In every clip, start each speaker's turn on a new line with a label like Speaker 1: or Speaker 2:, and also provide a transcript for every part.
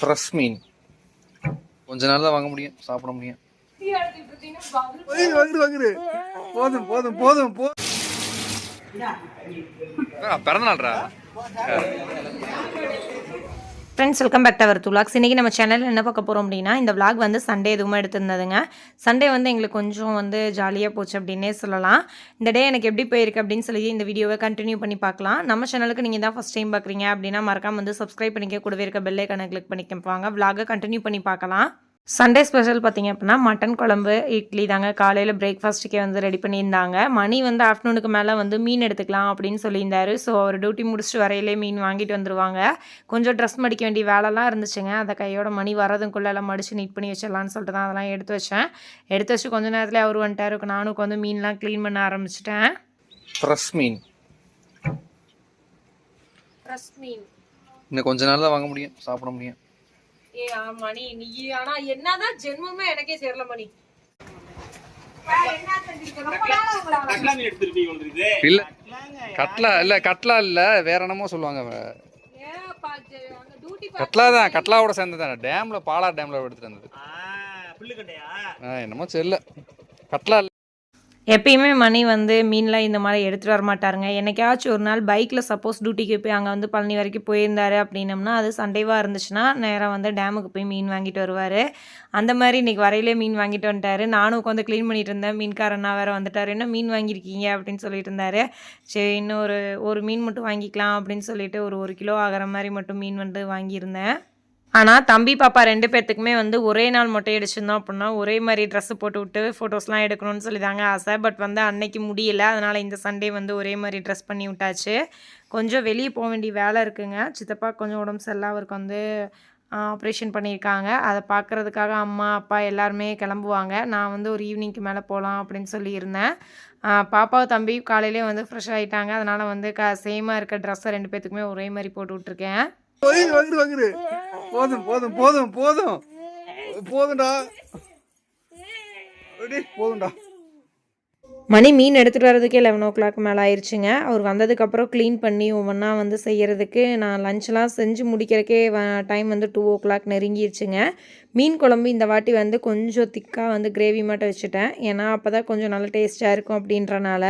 Speaker 1: Fresh மீன் கொஞ்ச நாள் தான் வாங்க முடியும் சாப்பிட முடியும்.
Speaker 2: போதும் போதும் போதும் போதும்
Speaker 1: பிறந்த நாள்ரா
Speaker 3: friends welcome back to our துலாக்ஸ் இன்றைக்கி நம்ம சேனலில் என்ன பார்க்க போகிறோம் அப்படின்னா இந்த விளாக் வந்து சண்டே எதுவுமே எடுத்திருந்ததுங்க. சண்டே வந்து எங்களுக்கு கொஞ்சம் வந்து ஜாலியாக போச்சு அப்படின்னே சொல்லலாம். இந்த டே எனக்கு எப்படி போயிருக்கு அப்படின்னு சொல்லி இந்த வீடியோவை கண்டினியூ பண்ணி பார்க்கலாம். நம்ம சேனலுக்கு நீங்கள் தான் ஃபஸ்ட் டைம் பார்க்குறீங்க அப்படின்னா மறக்காம வந்து சப்ஸ்கிரைப் பண்ணிக்க கூடவே இருக்க பெல் ஐக்கானை கிளிக் பண்ணிக்கப்பாங்க vlog-அ கண்டினியூ பண்ணி பார்க்கலாம். சண்டே ஸ்பெஷல் பார்த்தீங்க அப்படின்னா மட்டன் குழம்பு இட்லி தாங்க. காலையில் பிரேக்ஃபாஸ்ட்டுக்கே வந்து ரெடி பண்ணியிருந்தாங்க. மணி வந்து ஆஃப்டர்நூனுக்கு மேலே வந்து மீன் எடுத்துக்கலாம் அப்படின்னு சொல்லியிருந்தாரு. ஸோ அவர் டியூட்டி முடிச்சுட்டு வரையிலே மீன் வாங்கிட்டு வந்துருவாங்க. கொஞ்சம் ட்ரெஸ் மடிக்க வேண்டிய வேலைலாம் இருந்துச்சுங்க. அதை கையோட மணி வரதுக்குள்ளே எல்லாம் மடித்து நீட் பண்ணி வச்சிடலான்னு சொல்லிட்டு தான் அதெல்லாம் எடுத்து வச்சேன். எடுத்து வச்சு கொஞ்ச நேரத்தில் அவர் வந்துட்டாரு. நானும் வந்து மீன்லாம் க்ளீன் பண்ண ஆரம்பிச்சிட்டேன்.
Speaker 1: ஃப்ரெஷ் மீன்.
Speaker 3: ஃப்ரெஷ் மீன்.
Speaker 1: இன்னும் கொஞ்ச நாள் தான் வாங்க முடியும். சாப்பிட முடியும்.
Speaker 3: ஏ மணி நீ ஆனால் என்னதான் ஜென்மமே எனக்கே தெரியல மணி.
Speaker 1: இல்ல. கட்லா இல்ல கட்லா இல்ல வேற என்னமோ சொல்லுவாங்க கட்லா தான் கட்லாவோட சேர்ந்து தான். டேம்ல பாலா டேம்ல எடுத்துட்டு வந்தது. ஆ, என்னமோ தெரியல. கட்லா இல்ல
Speaker 3: எப்பயுமே மணி வந்து மீன்லாம் இந்த மாதிரி எடுத்துகிட்டு வர மாட்டாருங்க என்னைக்காச்சும் ஒரு நாள் பைக்கில் சப்போஸ் டியூட்டிக்கு போய் அங்கே வந்து பழனி வரைக்கும் போயிருந்தாரு அப்படின்னம்னா அது சண்டேவாக இருந்துச்சுன்னா நேராக வந்து டேமுக்கு போய் மீன் வாங்கிட்டு வருவார். அந்த மாதிரி இன்றைக்கி வரையிலே மீன் வாங்கிட்டு வந்துட்டார். நானும் உட்காந்து க்ளீன் பண்ணிட்டு இருந்தேன். மீன்காரண்ணா வேறு வந்துட்டார். என்ன மீன் வாங்கியிருக்கீங்க அப்படின்னு சொல்லிட்டு இருந்தாரு. சரி இன்னும் ஒரு ஒரு மீன் மட்டும் வாங்கிக்கலாம் அப்படின்னு சொல்லிட்டு ஒரு ஒரு கிலோ ஆகிற மாதிரி மட்டும் மீன் வந்து வாங்கியிருந்தேன். ஆனால் தம்பி பாப்பா ரெண்டு பேர்த்துக்குமே வந்து ஒரே நாள் மொட்டை அடிச்சிருந்தோம் அப்படின்னா ஒரே மாதிரி ட்ரெஸ்ஸு போட்டு விட்டு ஃபோட்டோஸ்லாம் எடுக்கணும்னு சொல்லி தாங்க ஆசை. பட் வந்து அன்னைக்கு முடியல. அதனால் இந்த சண்டே வந்து ஒரே மாதிரி ட்ரெஸ் பண்ணி விட்டாச்சு. கொஞ்சம் வெளியே போக வேண்டிய வேலை இருக்குங்க. சித்தப்பா கொஞ்சம் உடம்பு சரியில்லை. அவருக்கு வந்து ஆப்ரேஷன் பண்ணியிருக்காங்க. அதை பார்க்குறதுக்காக அம்மா அப்பா எல்லாருமே கிளம்புவாங்க. நான் வந்து ஒரு ஈவினிங்க்கு மேலே போகலாம் அப்படின்னு சொல்லியிருந்தேன். ஆ, பாப்பாவும் தம்பி காலையிலே வந்து ஃப்ரெஷ் ஆகிட்டாங்க அதனால் வந்து க சேமாக இருக்க ட்ரெஸ்ஸை ரெண்டு பேர்த்துக்குமே ஒரே மாதிரி போட்டு விட்ருக்கேன்
Speaker 2: வாங்குது வாங்குது போதும் போதும் போதும் போதும். போதும்டா. போதும்டா.
Speaker 3: மணி மீன் எடுத்துகிட்டு வரதுக்கே லெவன் ஓ கிளாக் மேலே ஆயிடுச்சுங்க அவர் வந்ததுக்கப்புறம் க்ளீன் பண்ணி ஒவ்வொன்றா வந்து செய்கிறதுக்கு நான் லஞ்செலாம் செஞ்சு முடிக்கிறக்கே டைம் வந்து டூ ஓ கிளாக் நெருங்கிருச்சுங்க. மீன் குழம்பு இந்த வாட்டி வந்து கொஞ்சம் திக்காக வந்து கிரேவி மட்டும் வச்சுட்டேன். ஏன்னா அப்போ தான் கொஞ்சம் நல்லா டேஸ்ட்டாக இருக்கும் அப்படின்றனால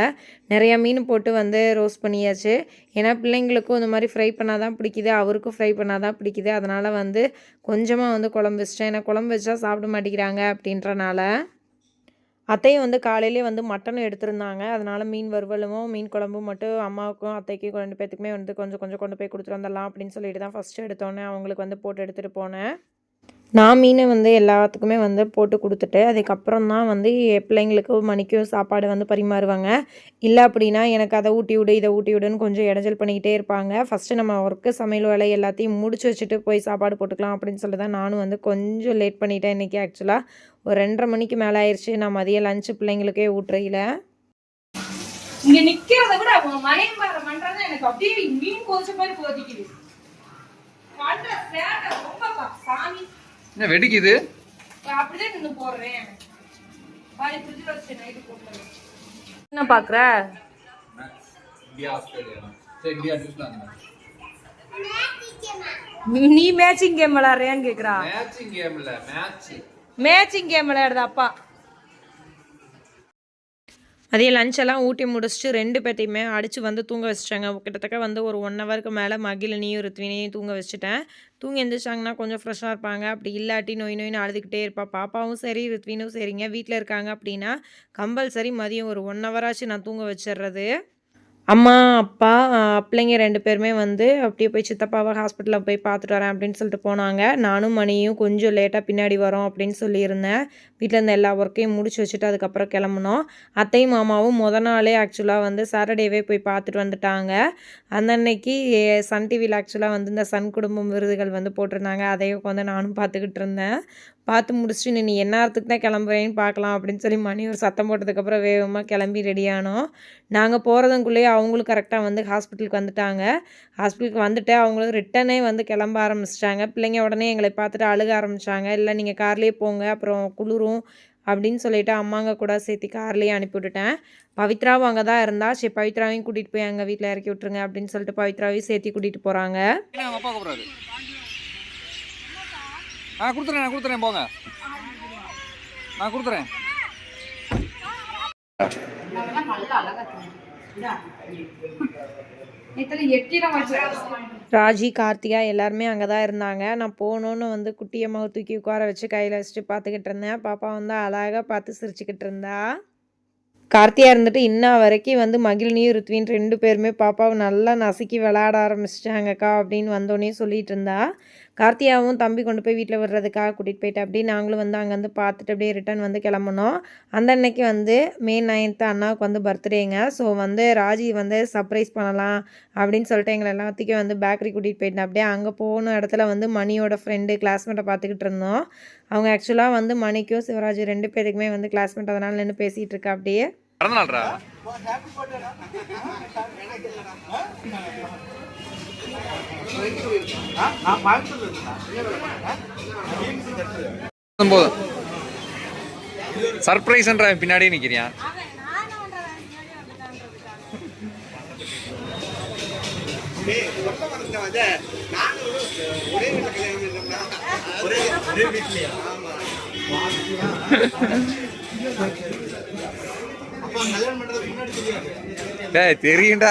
Speaker 3: நிறையா மீன் போட்டு வந்து ரோஸ்ட் பண்ணியாச்சு. ஏன்னா பிள்ளைங்களுக்கும் இந்த மாதிரி ஃப்ரை பண்ணால் தான் பிடிக்குது அவருக்கும் ஃப்ரை பண்ணால் தான் பிடிக்குது. அதனால் வந்து கொஞ்சமாக வந்து குழம்பு வச்சிட்டேன். ஏன்னா குழம்பு வச்சா சாப்பிட மாட்டேங்கிறாங்க அப்படின்றனால அத்தையும் வந்து காலையிலே வந்து மட்டனும் எடுத்திருந்தாங்க. அதனால் மீன் வறுவலும் மீன் குழம்பும் மட்டும் அம்மாவுக்கும் அத்தைக்கும் ரெண்டு பேத்துக்குமே வந்து கொஞ்சம் கொஞ்சம் கொண்டு போய் கொடுத்துட்டு வந்துடலாம் அப்படின்னு சொல்லிட்டு தான் ஃபஸ்ட்டு எடுத்தோன்னே அவங்களுக்கு வந்து போட்டு எடுத்துகிட்டு போனேன். நான் மீனை வந்து எல்லாத்துக்குமே வந்து போட்டு கொடுத்துட்டு அதுக்கப்புறம் தான் வந்து என் பிள்ளைங்களுக்கும் மணிக்கும் சாப்பாடு வந்து பரிமாறுவாங்க. இல்லை அப்படின்னா எனக்கு அதை ஊட்டி விடு இதை ஊட்டி விடுன்னு கொஞ்சம் இடைஞ்சல் பண்ணிக்கிட்டே இருப்பாங்க. ஃபஸ்ட்டு நம்ம ஒர்க்கு சமையல் வேலை எல்லாத்தையும் முடிச்சு வச்சுட்டு போய் சாப்பாடு போட்டுக்கலாம் அப்படின்னு சொல்லி தான் நானும் வந்து கொஞ்சம் லேட் பண்ணிட்டேன் இன்றைக்கி ஆக்சுவலாக ஒரு ரெண்டரை மணிக்கு மேலே ஆயிடுச்சு நான் மதியம் லஞ்சு பிள்ளைங்களுக்கே ஊட்டுறையில்
Speaker 4: இங்க நிக்கிறத விட உன் மலையம்பாறை பண்ணுறது எனக்கு அப்படியே மீன் கொதிச்ச மாதிரி போதிக்குது பண்ணுற சேட்டை ரொம்பப்பா சாமி.
Speaker 1: என்ன வெடிக்குது?
Speaker 4: அப்படிதான் நின்று போடுறேன். பாதி ஃப்ரிட்ஜில் வச்சு நைட்டு போட்டுறேன்
Speaker 3: என்ன பார்க்குற நீ மேட்சிங் கேம்
Speaker 1: மேட்சிங் கேம்ல மேட்ச்
Speaker 3: மேட்சிங் கேம் விளையாடுது அப்பா. அதே லஞ்செல்லாம் ஊட்டி முடிச்சுட்டு ரெண்டு பேர்த்தையுமே அடித்து வந்து தூங்க வச்சிட்டாங்க. கிட்டத்தட்ட வந்து ஒரு ஒன் ஹவருக்கு மேலே மகிழினியும் ருத்வினையும் தூங்க வச்சுட்டேன். தூங்கி எந்திரிச்சாங்கன்னா கொஞ்சம் ஃப்ரெஷ்ஷாக இருப்பாங்க. அப்படி இல்லாட்டி நோய் நோயின்னு அழுதுகிட்டே இருப்பா. பாப்பாவும் சரி ருத்வினும் சரிங்க. வீட்டில் இருக்காங்க அப்படின்னா கம்பல்சரி மதியம் ஒரு ஒன் ஹவராச்சு நான் தூங்க வச்சிடுறது அம்மா அப்பா பிள்ளைங்க ரெண்டு பேருமே வந்து அப்படியே போய் சித்தப்பாவை ஹாஸ்பிட்டலில் போய் பார்த்துட்டு வரேன் அப்படின்னு சொல்லிட்டு போனாங்க. நானும் மணியும் கொஞ்சம் லேட்டாக பின்னாடி வரோம் அப்படின்னு சொல்லியிருந்தேன். வீட்டில் இருந்த எல்லா ஒர்க்கையும் முடிச்சு வச்சுட்டு அதுக்கப்புறம் கிளம்புனோம். அத்தையும் மாமாவும் முத நாளே ஆக்சுவலாக வந்து சாட்டர்டேவே போய் பார்த்துட்டு வந்துட்டாங்க. அந்த அன்னைக்கு சன் டிவியில் ஆக்சுவலாக வந்து இந்த சன் குடும்பம் விருதுகள் வந்து போட்டிருந்தாங்க. அதையும் வந்து நானும் பார்த்துக்கிட்டு இருந்தேன். பார்த்து முடிச்சுட்டு நீ எந்நேரத்துக்கு தான் கிளம்புறேன்னு பார்க்கலாம் அப்படின்னு சொல்லி மணி ஒரு சத்தம் போட்டதுக்கப்புறம் வேகமாக கிளம்பி ரெடியானோம் நாங்கள் போகிறதுக்குள்ளேயே அவங்களும் கரெக்டாக வந்து ஹாஸ்பிட்டலுக்கு வந்துட்டாங்க. ஹாஸ்பிட்டலுக்கு வந்துட்டு அவங்களும் ரிட்டனே வந்து கிளம்ப ஆரம்பிச்சிட்டாங்க. பிள்ளைங்க உடனே எங்களை பார்த்துட்டு அழுக ஆரம்பித்தாங்க இல்லை நீங்கள் கார்லேயே போங்க அப்புறம் குளிரும் அப்படின்னு சொல்லிட்டு அம்மாங்க கூட சேர்த்து கார்லேயே அனுப்பி விட்டுட்டேன். பவித்ராவும் அங்கே தான் இருந்தா. சரி பவித்ராவையும் கூட்டிகிட்டு போய் எங்கள் வீட்டில் இறக்கி விட்ருங்க அப்படின்னு சொல்லிட்டு பவித்ராவையும் சேர்த்து கூட்டிகிட்டு போகிறாங்க
Speaker 1: நான் கொடுத்துறேன் நான் கொடுத்துறேன் போங்க. நான் கொடுத்துறேன்.
Speaker 3: ராஜி கார்த்திகா எல்லாருமே அங்கே தான் இருந்தாங்க. நான் போகணுன்னு வந்து குட்டியம்மாவை தூக்கி உட்கார வச்சு கையில் வச்சுட்டு பார்த்துக்கிட்டு இருந்தேன். பாப்பா வந்து அழகாக பார்த்து சிரிச்சுக்கிட்டு இருந்தா. கார்த்தியா இருந்துட்டு இன்ன வரைக்கும் வந்து மகிழ்னியும் ருத்வின் ரெண்டு பேருமே பாப்பாவை நல்லா நசுக்கி விளையாட ஆரம்பிச்சிட்டாங்கக்கா அப்படின்னு வந்தோடனே சொல்லிட்டு இருந்தா. கார்த்தியாவும் தம்பி கொண்டு போய் வீட்டில் விடுறதுக்காக கூட்டிகிட்டு போயிட்டு அப்படியே நாங்களும் வந்து அங்கேருந்து பார்த்துட்டு அப்படியே ரிட்டர்ன் வந்து கிளம்புனோம். அந்த அன்னைக்கு வந்து மே நைன்த்து அண்ணாவுக்கு வந்து பர்த்டேங்க ஸோ வந்து ராஜி வந்து சர்ப்ரைஸ் பண்ணலாம் அப்படின்னு சொல்லிட்டு எங்களை எல்லாத்துக்கும் வந்து பேக்கரி கூட்டிகிட்டு போயிட்டேன் அப்படியே அங்கே போன இடத்துல வந்து மணியோட ஃப்ரெண்டு கிளாஸ்மேட்டை பார்த்துக்கிட்டு இருந்தோம். அவங்க ஆக்சுவலாக வந்து மணிக்கும் சிவராஜ் ரெண்டு பேருக்குமே வந்து கிளாஸ்மேட் அதனால் நின்று பேசிகிட்டு இருக்கா அப்படியே.
Speaker 1: பிறந்த நாள்ரா போதும் சர்ப்ரைஸ்ன்ற பின்னாடியே நிக்கிறியான் டேய் தெரியும்டா.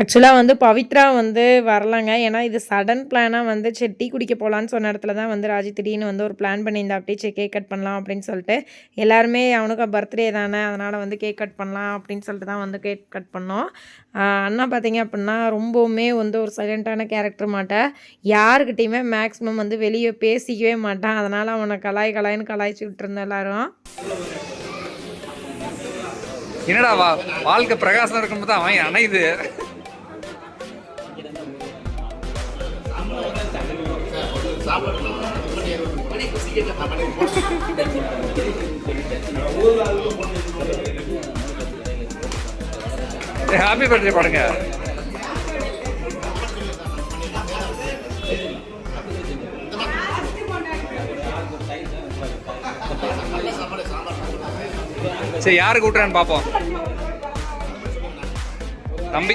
Speaker 3: ஆக்சுவலாக வந்து பவித்ரா வந்து வரலங்க. ஏன்னா இது சடன் பிளானாக வந்து சரி டீ குடிக்க போகலான்னு சொன்ன இடத்துல தான் வந்து ராஜி திடீர்னு வந்து ஒரு பிளான் பண்ணியிருந்தா. அப்படியே சரி கேக் கட் பண்ணலாம் அப்படின்னு சொல்லிட்டு எல்லாருமே அவனுக்கு பர்த்டே தானே அதனால் வந்து கேக் கட் பண்ணலாம் அப்படின்னு சொல்லிட்டு தான் வந்து கேக் கட் பண்ணோம். அண்ணா பார்த்தீங்க அப்படின்னா ரொம்பவுமே வந்து ஒரு சைலண்ட்டான கேரக்டர் மாட்டேன் யாருக்கிட்டேயுமே மேக்ஸிமம் வந்து வெளியே பேசிக்கவே மாட்டான் அதனால் அவனை கலாய் கலாய்னு கலாய்ச்சி விட்டுருந்தோம் எல்லாரும்.
Speaker 1: என்னடா வா வாழ்க்கை பிரகாசம் இருக்கும்போது அவன் அணையுது. ஹாப்பி பர்த்டே பாடுங்க. சரி யாருக்கு விட்டுறான்னு பார்ப்போம் தம்பி.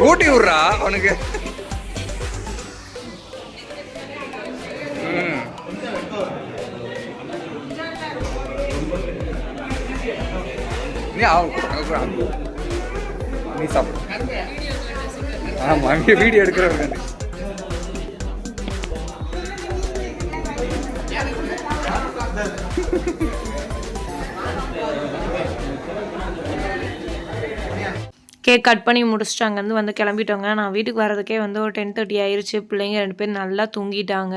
Speaker 1: ஊட்டி விடுறா அவனுக்கு. ம். நீ அவன் நீ சாப்பிடு. ஆமா அங்கே வீடியோ எடுக்கிறவங்க
Speaker 3: கேக் கட் பண்ணி முடிச்சுட்டு அங்கேருந்து வந்து கிளம்பிட்டோங்க. நான் வீட்டுக்கு வரதுக்கே வந்து ஒரு டென் தேர்ட்டி ஆயிருச்சு. பிள்ளைங்க ரெண்டு பேரும் நல்லா தூங்கிட்டாங்க.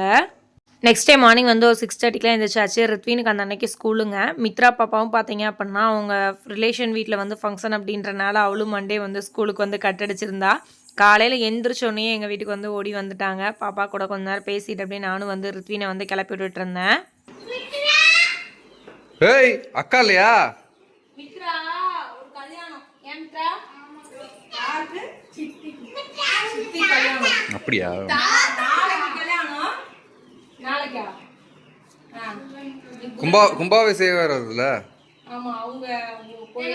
Speaker 3: நெக்ஸ்ட் டே மார்னிங் வந்து ஒரு சிக்ஸ் தேர்ட்டிக்கெலாம் எழுந்திரிச்சாச்சு ரித்வினுக்கு அந்த அன்னைக்கு ஸ்கூலுங்க. மித்ரா பாப்பாவும் பார்த்தீங்க அப்படின்னா அவங்க ரிலேஷன் வீட்டில் வந்து ஃபங்க்ஷன் அப்படின்றனால அவளும் மண்டே வந்து ஸ்கூலுக்கு வந்து கட்டடிச்சிருந்தா காலையில் எந்திரிச்சோடனே எங்கள் வீட்டுக்கு வந்து ஓடி வந்துட்டாங்க. பாப்பா கூட கொஞ்ச நேரம் பேசிட்டு அப்படியே நானும் வந்து ரித்வினை வந்து கிளப்பி விட்டுட்டு இருந்தேன்.
Speaker 1: ஏய் அக்கா இல்லையா?
Speaker 4: மித்ரா
Speaker 1: அப்படியா?
Speaker 4: நாளைக்கு கல்யாணம் நாளைக்கா? ஆ.
Speaker 1: கும்பா கும்பாபிஷேகம் வேறு வருதுல்ல?
Speaker 4: ஆமா அவங்க போய்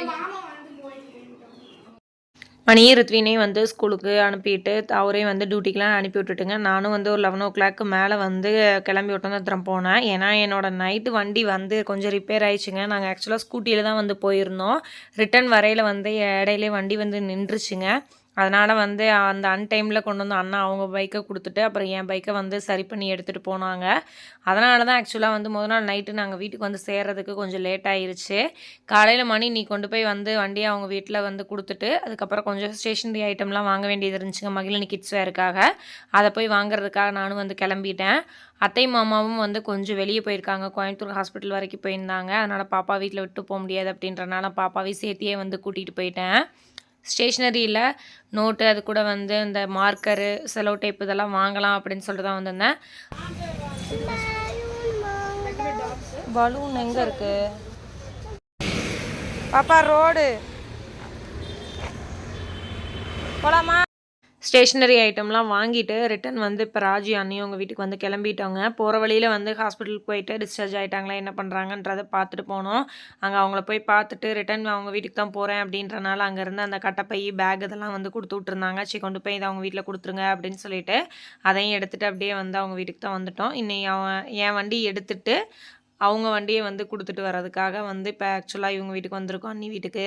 Speaker 3: மணியே ரித்வினையும் வந்து ஸ்கூலுக்கு அனுப்பிட்டு அவரையும் வந்து டியூட்டிக்கெலாம் அனுப்பி விட்டுட்டுங்க. நானும் வந்து ஒரு லெவன் ஓ கிளாக்கு மேலே வந்து கிளம்பி விட்டு போனேன். ஏன்னா என்னோட நைட்டு வண்டி வந்து கொஞ்சம் ரிப்பேர் ஆயிடுச்சுங்க. நாங்கள் ஆக்சுவலாக ஸ்கூட்டியில் தான் வந்து போயிருந்தோம். ரிட்டர்ன் வரையில் வந்து இடையிலே வண்டி வந்து நின்றுச்சுங்க. அதனால் வந்து அந்த அன்டைமில் கொண்டு வந்து அண்ணா அவங்க பைக்கை கொடுத்துட்டு அப்புறம் என் பைக்கை வந்து சரி பண்ணி எடுத்துகிட்டு போனாங்க. அதனால தான் ஆக்சுவலாக வந்து முதல் நாள் நைட்டு நாங்கள் வீட்டுக்கு வந்து சேர்றதுக்கு கொஞ்சம் லேட் ஆயிருச்சு. காலையில் மணி நீ கொண்டு போய் வந்து வண்டியை அவங்க வீட்டில் வந்து கொடுத்துட்டு அதுக்கப்புறம் கொஞ்சம் ஸ்டேஷனரி ஐட்டம்லாம் வாங்க வேண்டியது இருந்துச்சுங்க மகிழினி கிட்ஸ் வேறுக்காக அதை போய் வாங்குறதுக்காக நானும் வந்து கிளம்பிட்டேன். அத்தை மாமாவும் வந்து கொஞ்சம் வெளியே போயிருக்காங்க கோயம்புத்தூர் ஹாஸ்பிட்டல் வரைக்கும் போயிருந்தாங்க. அதனால் பாப்பா வீட்டில் விட்டு போக முடியாது அப்படின்றனால பாப்பாவையும் சேர்த்தியே வந்து கூட்டிகிட்டு போயிட்டேன். ஸ்டேஷ்னரியில் நோட்டு அது கூட வந்து இந்த மார்க்கரு செலோ டேப் இதெல்லாம் வாங்கலாம் அப்படின்னு சொல்லிட்டு தான் வந்திருந்தேன். பலூன் எங்கே இருக்கு? பாப்பா ரோடு போலாமா? ஸ்டேஷ்னரி ஐட்டம்லாம் வாங்கிட்டு ரிட்டன் வந்து இப்போ ராஜி அண்ணியும் அவங்க வீட்டுக்கு வந்து கிளம்பிட்டவங்க போகிற வழியில் வந்து ஹாஸ்பிட்டலுக்கு போயிட்டு டிஸ்சார்ஜ் ஆகிட்டாங்களா என்ன பண்ணுறாங்கன்றதை பார்த்துட்டு போனோம். அங்கே அவங்கள போய் பார்த்துட்டு ரிட்டன் அவங்க வீட்டுக்கு தான் போகிறேன் அப்படின்றனால அங்கேருந்து அந்த கட்டப்பை பேக் இதெல்லாம் வந்து கொடுத்து விட்ருந்தாங்க சரி கொண்டு போய் இதை அவங்க வீட்டில் கொடுத்துருங்க அப்படின்னு சொல்லிட்டு அதையும் எடுத்துகிட்டு அப்படியே வந்து அவங்க வீட்டுக்கு தான் வந்துட்டோம். இன்னைக்கு அவன் என் வண்டி எடுத்துட்டு அவங்க வண்டியை வந்து கொடுத்துட்டு வர்றதுக்காக வந்து இப்போ ஆக்சுவலாக இவங்க வீட்டுக்கு வந்திருக்கோம் அண்ணி வீட்டுக்கு.